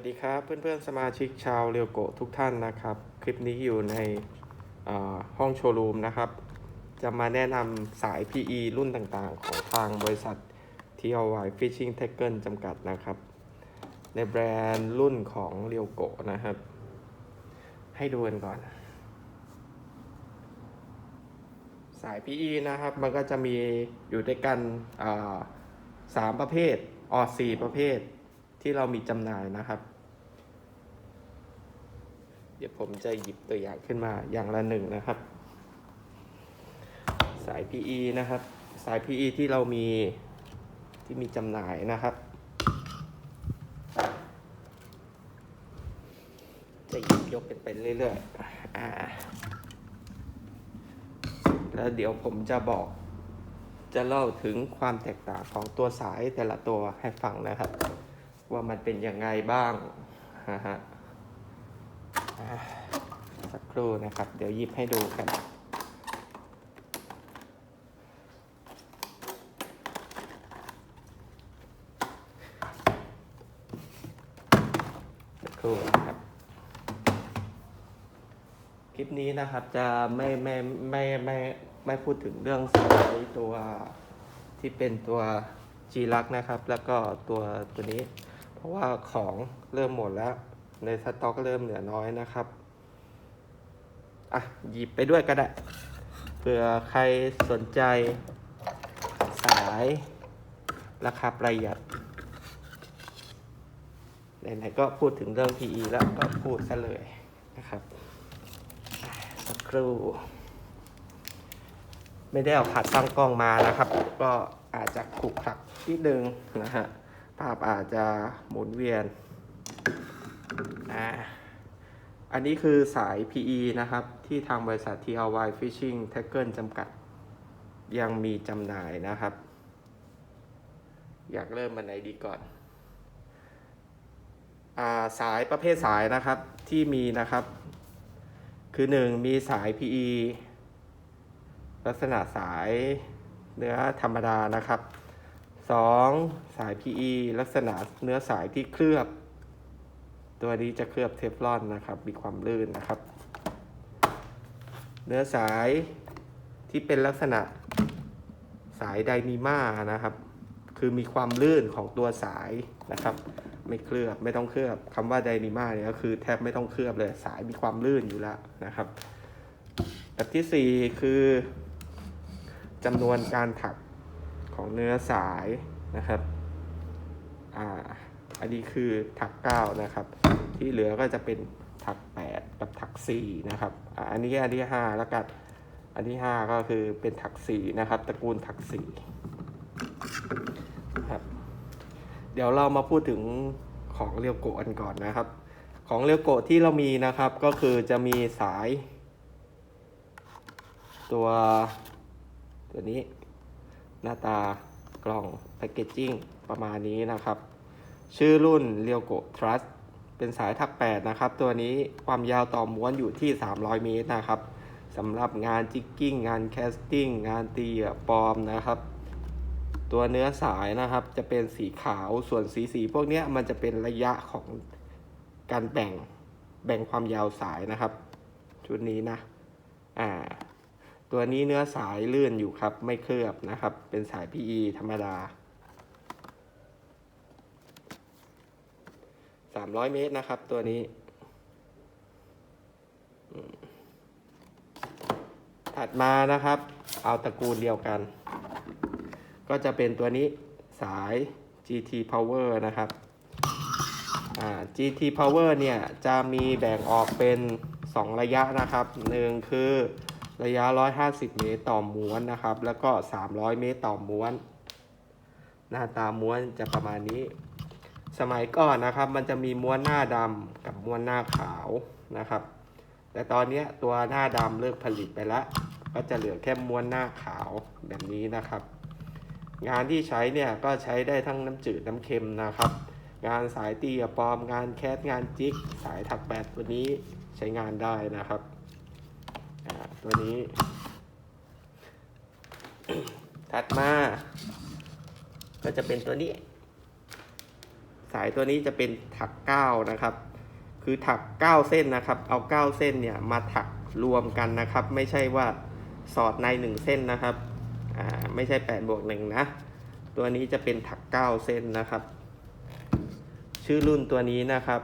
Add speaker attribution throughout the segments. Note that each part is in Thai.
Speaker 1: วัสดีครับ เพื่อนๆ สมาชิกชาวเรียวโกทุกท่านนะครับ คลิปนี้อยู่ในห้องโชว์รูมนะครับ จะมาแนะนำสาย PE รุ่นต่างๆ ของทางบริษัท TLY Fishing Tackle จำกัดนะครับ ในแบรนด์รุ่นของเรียวโกนะครับ ให้ดูกันก่อน สาย PE นะครับ มันก็จะมีอยู่ด้วยกันสามประเภทออสี่ประเภท ที่เรามีจำหน่ายนะครับ เดี๋ยวผมจะหยิบตัวอย่างขึ้นมาอย่างละหนึ่งนะครับ สาย PE นะครับ สาย PE ที่เรามีที่มีจำหน่ายนะครับ จะหยิบยกกันไปเรื่อยๆแล้วเดี๋ยวผมจะบอกจะเล่าถึงความแตกต่างของตัวสายแต่ละตัวให้ฟังนะครับ ว่ามันเป็นยังไงบ้างฮะสักครู่นะครับ เดี๋ยวหยิบให้ดูกันสักครู่นะครับ คลิปนี้นะครับจะไม่ไม่ไม่ไม่ไม่พูดถึงเรื่องสายตัวที่เป็นตัวจีลักนะครับ แล้วก็ตัวตัวนี้ เพราะว่าของเริ่มหมดแล้ว ในสต็อกเริ่มเหลือน้อยนะครับ อะ หยิบไปด้วยก็ได้ เผื่อใครสนใจสายราคาประหยัด ไหนๆก็พูดถึงเรื่อง PE แล้วก็พูดซะเลยนะครับสักครู่ไม่ได้เอาขาตั้งกล้องมานะครับ ก็อาจจะขลุกขลักนิดนึงนะฮะ ภาพอาจจะหมุนเวียนอ่าอันนี้คือสาย PE นะครับ ที่ทางบริษัท TLY Fishing Tackle จำกัด ยังมีจำหน่ายนะครับ อยากเริ่มมันไหนดีก่อนอาสายประเภทสายนะครับที่มีนะครับ คือ 1 มีสาย PE ลักษณะสายเนื้อธรรมดานะครับ 2. สาย PE ลักษณะเนื้อสายที่เคลือบ ตัวนี้จะเคลือบเทฟลอนนะครับ มีความลื่นนะครับ เนื้อสายที่เป็นลักษณะสายไดนีมานะครับ คือมีความลื่นของตัวสายนะครับ ไม่เคลือบไม่ต้องเคลือบคำว่าไดนีมาเนี่ยก็คือแทบไม่ต้องเคลือบเลยสายมีความลื่นอยู่แล้วนะครับ แบบที่ 4 คือจำนวนการถัก ของเนื้อสายนะครับอ่าอันนี้คือถัก9นะครับ ที่เหลือก็จะเป็นถัก 8 กับถัก4นะครับอ่าอันนี้อันที่5แล้วกันอันที่ 5 ก็คือเป็นถัก4นะครับ ตระกูลถัก4ครับเดี๋ยวเรามาพูดถึงของเรียวโกะกันก่อนนะครับ ของเรียวโกะที่เรามีนะครับก็คือจะมีสาย ตัวตัวนี้ หน้าตากล่องแพคเกจจิ้งประมาณนี้นะครับ ชื่อรุ่นเรียวโกทรัสเป็นสายทัก 8 นะครับ ตัวนี้ความยาวต่อม้วนอยู่ที่ 300 เมตรนะครับสำหรับงานจิกกิ้ง งานแคสติ้ง งานตีเหยื่อปลอมนะครับ ตัวเนื้อสายนะครับจะเป็นสีขาวส่วนสีสีพวกนี้มันจะเป็นระยะของการแบ่งแบ่งความยาวสายนะครับ ชุดนี้นะ อ่า ตัวนี้เนื้อสายลื่นอยู่ครับ ไม่เคลือบนะครับ เป็นสาย PE ธรรมดา 300 เมตรนะครับตัวนี้ ถัดมานะครับ เอาตระกูลเดียวกัน ก็จะเป็นตัวนี้สาย GT Power นะครับอ่า GT Power เนี่ยจะมีแบ่งออกเป็น 2 ระยะนะครับหนึ่งคือ ระยะ 150 เมตรต่อม้วนนะครับ แล้วก็ 300 เมตรต่อม้วน หน้าตาม้วนจะประมาณนี้ สมัยก่อนนะครับ มันจะมีม้วนหน้าดำกับม้วนหน้าขาวนะครับ แต่ตอนนี้ตัวหน้าดำเลิกผลิตไปแล้ว ก็จะเหลือแค่ม้วนหน้าขาวแบบนี้นะครับ งานที่ใช้เนี่ยก็ใช้ได้ทั้งน้ำจืดน้ำเค็มนะครับ งานสายตีกับปอม งานแคสงานจิก สายถักแบตตัวนี้ใช้งานได้นะครับ ตัวนี้ ถัดมา ก็จะเป็นตัวนี้ สายตัวนี้จะเป็นถักเก้านะครับ คือถักเก้าเส้นนะครับ เอาเก้าเส้นเนี่ยมาถักรวมกันนะครับ ไม่ใช่ว่าสอดในหนึ่งเส้นนะครับ อ่า ไม่ใช่แปดบวกหนึ่งนะ ตัวนี้จะเป็นถักเก้าเส้นนะครับ ชื่อรุ่นตัวนี้นะครับ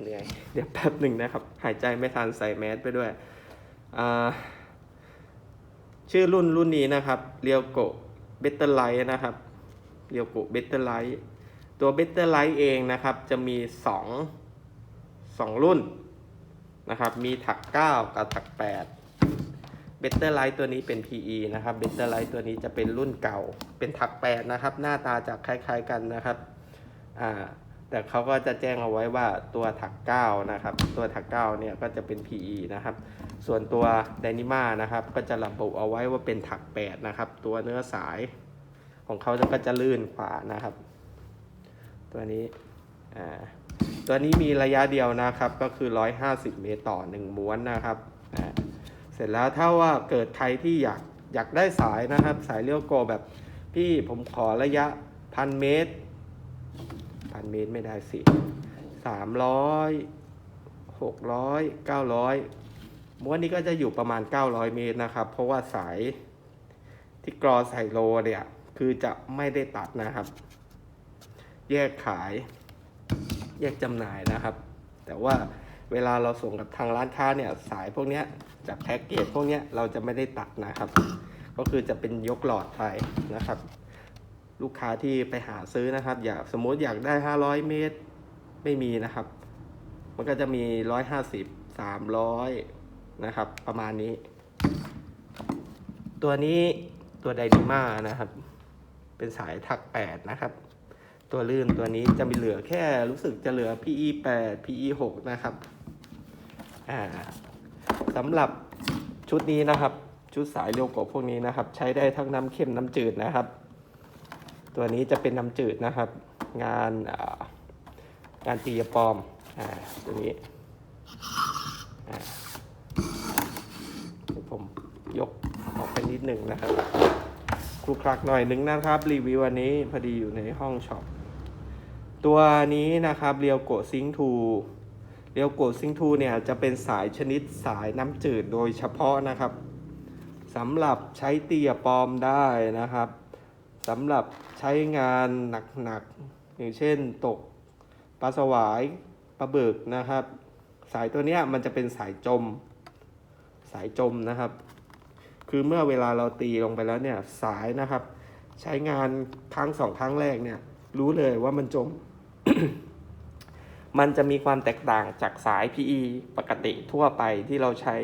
Speaker 1: เหนื่อย เดี๋ยวแป๊บหนึ่งนะครับ หายใจไม่ทันใส่แมสไปด้วย ชื่อรุ่นรุ่นนี้นะครับ เรียวโกเบตเตอร์ไลท์นะครับ เรียวโกเบตเตอร์ไลท์ ตัวเบตเตอร์ไลท์เองนะครับ จะมีสองสองรุ่นนะครับ มีถัก 9 กับถัก 8 เบตเตอร์ไลท์ตัวนี้เป็น PE นะครับ เบตเตอร์ไลท์ตัวนี้จะเป็นรุ่นเก่า เป็นถัก 8 นะครับ หน้าตาจะคล้าย ๆกันนะครับ อ่า แต่เขาก็จะแจ้งเอาไว้ว่าตัวถัก9นะครับ ตัวถัก9เนี่ยก็จะเป็น PE นะครับ ส่วนตัวไดนิม่านะครับ ก็จะระบุเอาไว้ว่าเป็นถัก8นะครับ ตัวเนื้อสายของเขาก็จะลื่นกว่านะครับ ตัวนี้อ่าตัวนี้มีระยะเดียวนะครับ ก็คือ 150 เมตรต่อ 1 ม้วนนะครับอ่าเสร็จแล้วถ้าว่าเกิดใครที่อยากอยากได้สายนะครับ สายเลี้ยวโกแบบพี่ผมขอระยะพันเมตร พันเมตรไม่ได้สิสามร้อยหกร้อยเก้าร้อยม้วนนี้ก็จะอยู่ประมาณ 900 เมตรนะครับ เพราะว่าสายที่กรอใส่โลเนี่ย คือจะไม่ได้ตัดนะครับ แยกขาย แยกจำหน่ายนะครับ แต่ว่าเวลาเราส่งกับทางร้านค้าเนี่ย สายพวกนี้จากแพ็กเกจพวกนี้เราจะไม่ได้ตัดนะครับ ก็คือจะเป็นยกหลอดไปนะครับ ลูกค้าที่ไปหาซื้อนะครับ อยากสมมติอยากได้ 500 เมตร ไม่มีนะครับ มันก็จะมี 150 300 นะครับ ประมาณนี้ ตัวนี้ตัวไดนิมานะครับ เป็นสายถัก 8 นะครับ ตัวลื่นตัวนี้จะมีเหลือแค่รู้สึกจะเหลือ PE 8 PE 6นะครับอ่าสำหรับชุดนี้นะครับ ชุดสายเรียวกบพวกนี้นะครับ ใช้ได้ทั้งน้ำเค็มน้ำจืดนะครับ ตัวนี้จะเป็นน้ำจืดนะครับ งานอ่างานตีปลอมอ่าตัวนี้ผมยกออกไปนิดหนึ่งนะครับคลุกคลักหน่อยหนึ่งนะครับ รีวิววันนี้พอดีอยู่ในห้องช็อปตัวนี้นะครับเรียวโกซิงทูเรียวโกซิงทูเนี่ยจะเป็นสายชนิดสายน้ำจืดโดยเฉพาะนะครับสำหรับใช้เตียปลอมได้นะครับสำหรับ ใช้งานหนักๆอย่างเช่นตกปลาสวายปลาเบึกนะครับ สายตัวนี้มันจะเป็นสายจม สายจมนะครับ คือเมื่อเวลาเราตีลงไปแล้วเนี่ยสายนะครับ ใช้งานครั้งสองครั้งแรกเนี่ย รู้เลยว่ามันจม มันจะมีความแตกต่างจากสาย PE ปกติทั่วไปที่เราใช้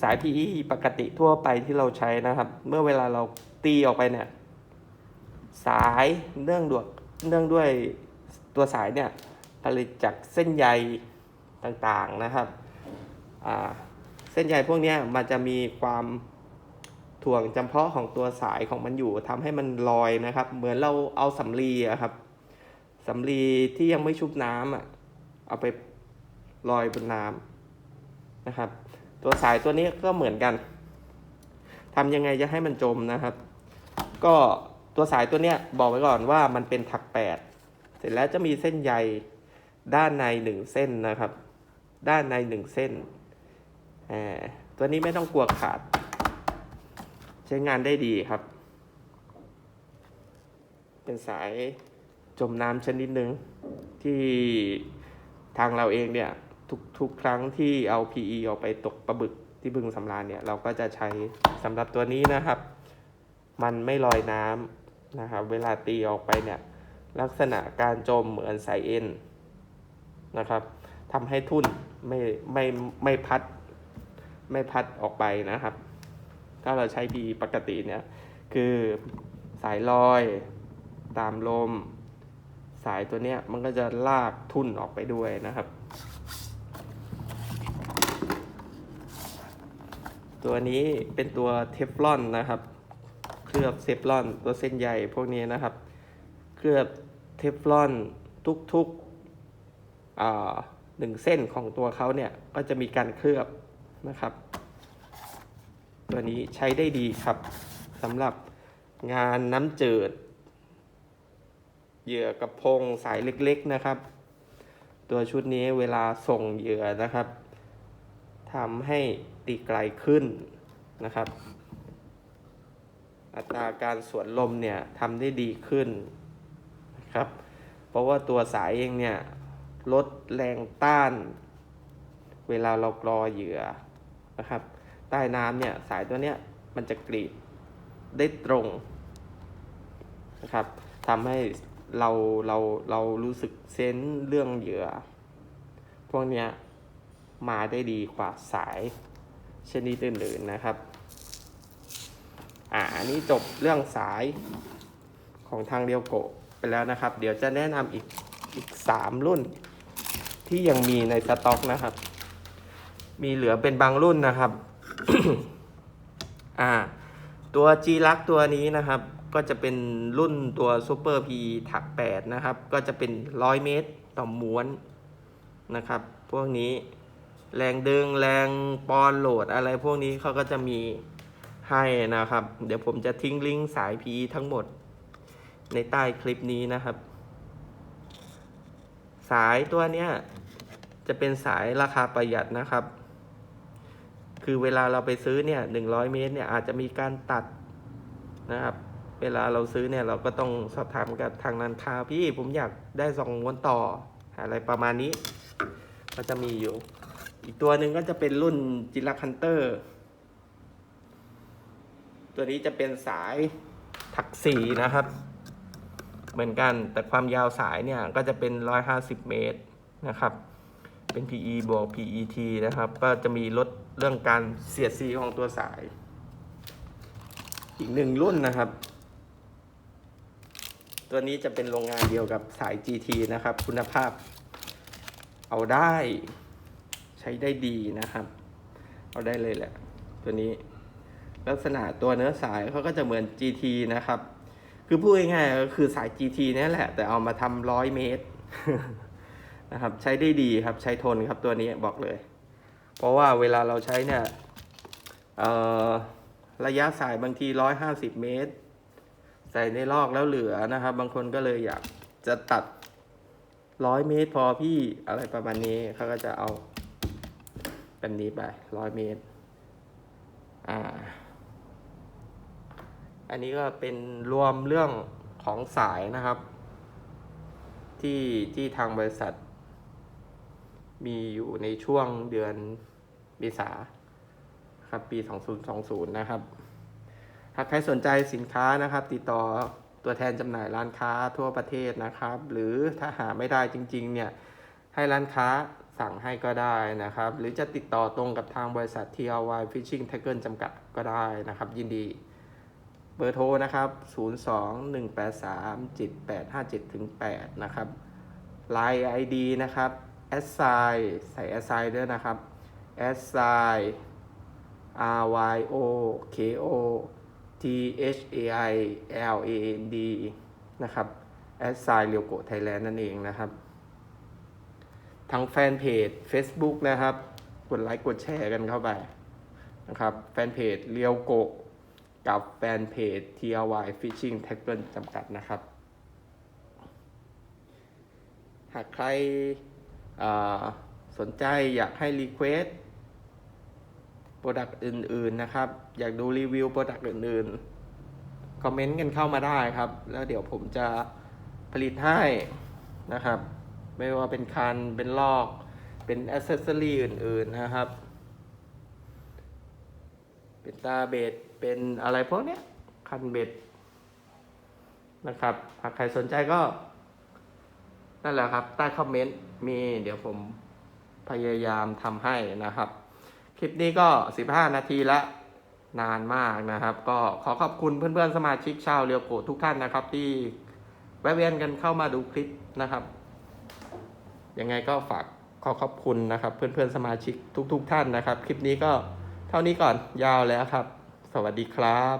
Speaker 1: สาย PE ปกติทั่วไปที่เราใช้นะครับ เมื่อเวลาเราตีออกไปเนี่ย สายเนื่องด้วยเนื่องด้วยตัวสายเนี่ยผลิตจากเส้นใยต่างๆนะครับเส้นใยพวกนี้มันจะมีความถ่วงจำเพาะของตัวสายของมันอยู่ทำให้มันลอยนะครับ เหมือนเราเอาสำลีอะครับสำลีที่ยังไม่ชุบน้ำอะเอาไปลอยบนน้ำนะครับ ตัวสายตัวนี้ก็เหมือนกันทำยังไงจะให้มันจมนะครับ ก็ ตัวสายตัวเนี้ยบอกไว้ก่อนว่ามันเป็นถักแปดเสร็จแล้วจะมีเส้นใยด้านในหนึ่งเส้นนะครับ ด้านในหนึ่งเส้นอ่าตัวนี้ไม่ต้องกลัวขาด ใช้งานได้ดีครับ เป็นสายจมน้ำชนิดหนึ่งที่ทางเราเองเนี่ยทุกทุกครั้งที่เอา PE ออกไปตกปลาบึกที่บึงสำราญเนี่ย เราก็จะใช้สำหรับตัวนี้นะครับ มันไม่ลอยน้ำ นะครับ เวลาตีออกไปเนี่ย ลักษณะการจมเหมือนสายเอ็นนะครับทำให้ทุ่นไม่ไม่ไม่พัดไม่พัดออกไปนะครับ ถ้าเราใช้ PE ปกติเนี่ย คือสายลอยตามลม สายตัวเนี้ยมันก็จะลากทุ่นออกไปด้วยนะครับ ตัวนี้เป็นตัวเทฟลอนนะครับ ลือบเซฟลอนตัวเส้นใหญ่พวกนี้นะครับ เคลือบเทฟลอนทุกๆหนึ่งเส้นของตัวเขาเนี่ย ก็จะมีการเคลือบนะครับ ตัวนี้ใช้ได้ดีครับสำหรับงานน้ำจืด เหยื่อกระพงสายเล็กๆนะครับ ตัวชุดนี้เวลาส่งเหยื่อนะครับทำให้ตีไกลขึ้นนะครับ อัตราการสวนลมเนี่ยทำได้ดีขึ้นนะครับ เพราะว่าตัวสายเองเนี่ยลดแรงต้าน เวลาเรากรอเหยื่อนะครับ ใต้น้ำเนี่ยสายตัวเนี้ยมันจะกรีดได้ตรงนะครับทำให้เราเราเรารู้สึกเซนส์เรื่องเหยื่อ พวกเนี้ยมาได้ดีกว่าสายชนิดอื่นๆนะครับ อ่าอันนี้จบเรื่องสายของทางเรียวโกะไปแล้วนะครับ เดี๋ยวจะแนะนำอีกอีกสามรุ่น ที่ยังมีในสต็อกนะครับ มีเหลือเป็นบางรุ่นนะครับ อ่า ตัวจีลักตัวนี้นะครับ ก็จะเป็นรุ่นตัวซูเปอร์พีถัก8นะครับ ก็จะเป็น100เมตรต่อม้วนนะครับ พวกนี้แรงดึงแรงปอนโหลดอะไรพวกนี้เขาก็จะมี ให้นะครับ เดี๋ยวผมจะทิ้งลิงก์สาย PE ทั้งหมด ในใต้คลิปนี้นะครับ สายตัวเนี้ยจะเป็นสายราคาประหยัดนะครับ คือเวลาเราไปซื้อเนี่ยหนึ่งร้อยเมตรเนี่ยอาจจะมีการตัดนะครับ เวลาเราซื้อเนี่ยเราก็ต้องสอบถามกับทางร้านค้าพี่ผมอยากได้สองม้วนต่ออะไรประมาณนี้ ก็จะมีอยู่ อีกตัวหนึ่งก็จะเป็นรุ่นจิลักฮันเตอร์ ตัวนี้จะเป็นสายถักสีนะครับ เหมือนกันแต่ความยาวสายเนี่ยก็จะเป็น 150 เมตรนะครับ เป็น PE บวก PET นะครับ ก็จะมีลดเรื่องการเสียดสีของตัวสาย อีกหนึ่งรุ่นนะครับ ตัวนี้จะเป็นโรงงานเดียวกับสาย GT นะครับ คุณภาพเอาได้ใช้ได้ดีนะครับ เอาได้เลยแหละ ตัวนี้ ลักษณะตัวเนื้อสายเขาก็จะเหมือน GT นะครับ คือพูดง่ายๆก็คือสาย GT นี่แหละ แต่เอามาทำร้อยเมตรนะครับ ใช้ได้ดีครับใช้ทนครับตัวนี้บอกเลย เพราะว่าเวลาเราใช้เนี่ยระยะสายบางทีร้อยห้าสิบเมตร ใส่ในลอกแล้วเหลือนะครับ บางคนก็เลยอยากจะตัดร้อยเมตร พอพี่อะไรประมาณนี้เขาก็จะเอาแบบนี้ไปร้อยเมตร อ่า อันนี้ก็เป็นรวมเรื่องของสายนะครับ ที่ที่ทางบริษัท มีอยู่ในช่วงเดือนเมษาครับปี 2020 นะครับ หากใครสนใจสินค้านะครับ ติดต่อตัวแทนจำหน่ายร้านค้าทั่วประเทศนะครับ หรือถ้าหาไม่ได้จริง ๆ เนี่ย ให้ร้านค้าสั่งให้ก็ได้นะครับ หรือจะติดต่อตรงกับทางบริษัท TLY Fishing Tackle จำกัดก็ได้นะครับ ยินดี เบอร์โทรนะครับ 02-183-7857ถึง8นะครับ Line ID นะครับ a s s i ใส่ a s s i ด้วยนะครับ a s s i R Y O K O T H A I L A N D นะครับ a s s i เรียวโกไทยแลนด์นั่นเองนะครับ ทางแฟนเพจ Facebook นะครับ กดไลค์กดแชร์กันเข้าไปนะครับ แฟนเพจเรียวโก กับแฟนเพจ TRY Fishing Tackle จำกัดนะครับ หากใครสนใจอยากให้รีเควสโปรดักต์อื่น ๆ นะครับ อยากดูรีวิวโปรดักต์อื่น ๆ คอมเมนต์กันเข้ามาได้ครับ แล้วเดี๋ยวผมจะผลิตให้นะครับ ไม่ว่าเป็นคัน เป็นลอก เป็นอ c เซสซอรีอื่น ๆ นะครับ เป็นตาเบ็ด เป็นอะไรพวกเนี้ยคันเบ็ดนะครับ หากใครสนใจก็ นั่นแหละครับ ใต้คอมเมนต์มี เดี๋ยวผมพยายามทำให้นะครับ คลิปนี้ก็ 15 นาทีละนานมากนะครับ ก็ขอขอบคุณเพื่อนๆ สมาชิกชาวเรียวโกทุกท่านนะครับ ที่แวะเวียนกันเข้ามาดูคลิปนะครับ ยังไงก็ฝากขอขอบคุณนะครับ เพื่อนๆ สมาชิกทุก ๆ ท่านนะครับ คลิปนี้ก็เท่านี้ก่อนยาวแล้วครับ สวัสดีครับ